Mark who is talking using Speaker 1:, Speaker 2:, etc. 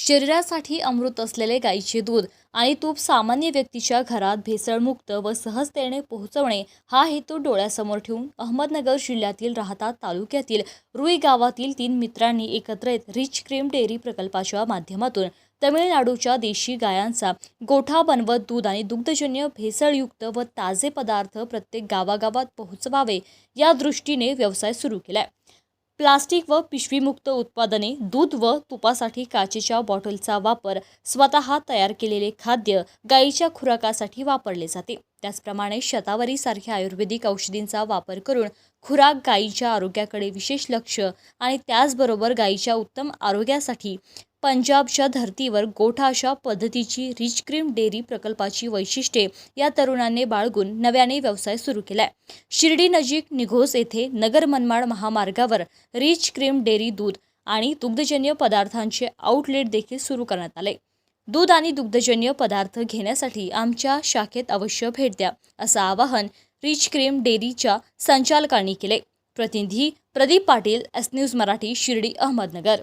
Speaker 1: शरीरासाठी अमृत असलेले गाईचे दूध आणि तूप सामान्य व्यक्तीच्या घरात भेसळमुक्त व सहजतेने पोहोचवणे हा हेतू डोळ्यासमोर ठेवून अहमदनगर जिल्ह्यातील राहता तालुक्यातील रुई गावातील तीन मित्रांनी एकत्र येत रिच क्रीम डेअरी प्रकल्पाच्या माध्यमातून तमिळनाडूच्या देशी गायांचा गोठा बनवत दूध आणि दुग्धजन्य भेसळयुक्त व ताजे पदार्थ प्रत्येक गावागावात पोहोचवावे या दृष्टीने व्यवसाय सुरू केलाय. प्लास्टिक व पिशवीमुक्त उत्पादने दूध व तुपासाठी काचेच्या बॉटलचा वापर स्वतः तयार केलेले खाद्य गायीच्या खुराकासाठी वापरले जाते. त्याचप्रमाणे शतावरी सारख्या आयुर्वेदिक औषधींचा वापर करून खुराक गायीच्या आरोग्याकडे विशेष लक्ष आणि त्याचबरोबर गायीच्या उत्तम आरोग्यासाठी पंजाबच्या धर्तीवर गोठा अशा पद्धतीची रिच क्रीम डेअरी प्रकल्पाची वैशिष्ट्ये या तरुणांनी बाळगून नव्याने व्यवसाय सुरू केलाय. शिर्डी नजीक निघोस येथे नगर मनमाड महामार्गावर रिच क्रीम डेअरी दूध आणि दुग्धजन्य पदार्थांचे आउटलेट देखील सुरू करण्यात आले. दूध आणि दुग्धजन्य पदार्थ घेण्यासाठी आमच्या शाखेत अवश्य भेट द्या असं आवाहन रिच क्रीम डेअरीच्या संचालकांनी केले. प्रतिनिधी प्रदीप पाटील एस न्यूज मराठी शिर्डी अहमदनगर.